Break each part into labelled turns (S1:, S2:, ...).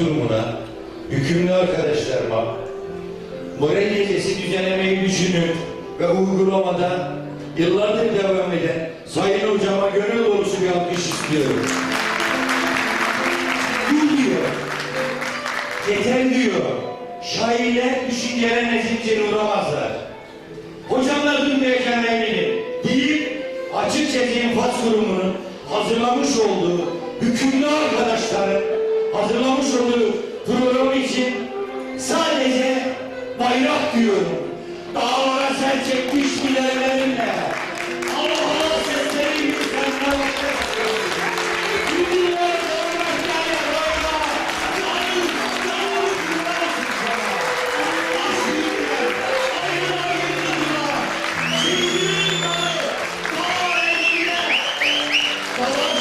S1: durumuna hükümlü arkadaşlarıma moral gecesi düzenlemeyi düşünüp ve uygulamada yıllardır devam eden Sayın Hocama gönül dolusu bir alkış istiyorum. Gül diyor. Yeter diyor. Şairler düşüncelerine zincir uğramazlar. Hocamla duymayacağına eminim. Deyip açık çetin faz kurumunun hazırlamış olduğu hükümlü arkadaşların hazırlamış olduğu program için sadece bayrak diyorum. Dağlara sen çekmiş bilenlerinle. Allah'a seslerimi senden Bye.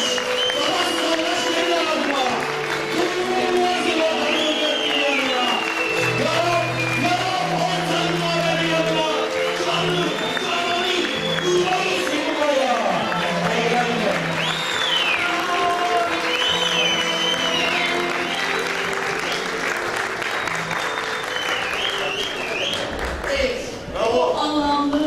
S1: long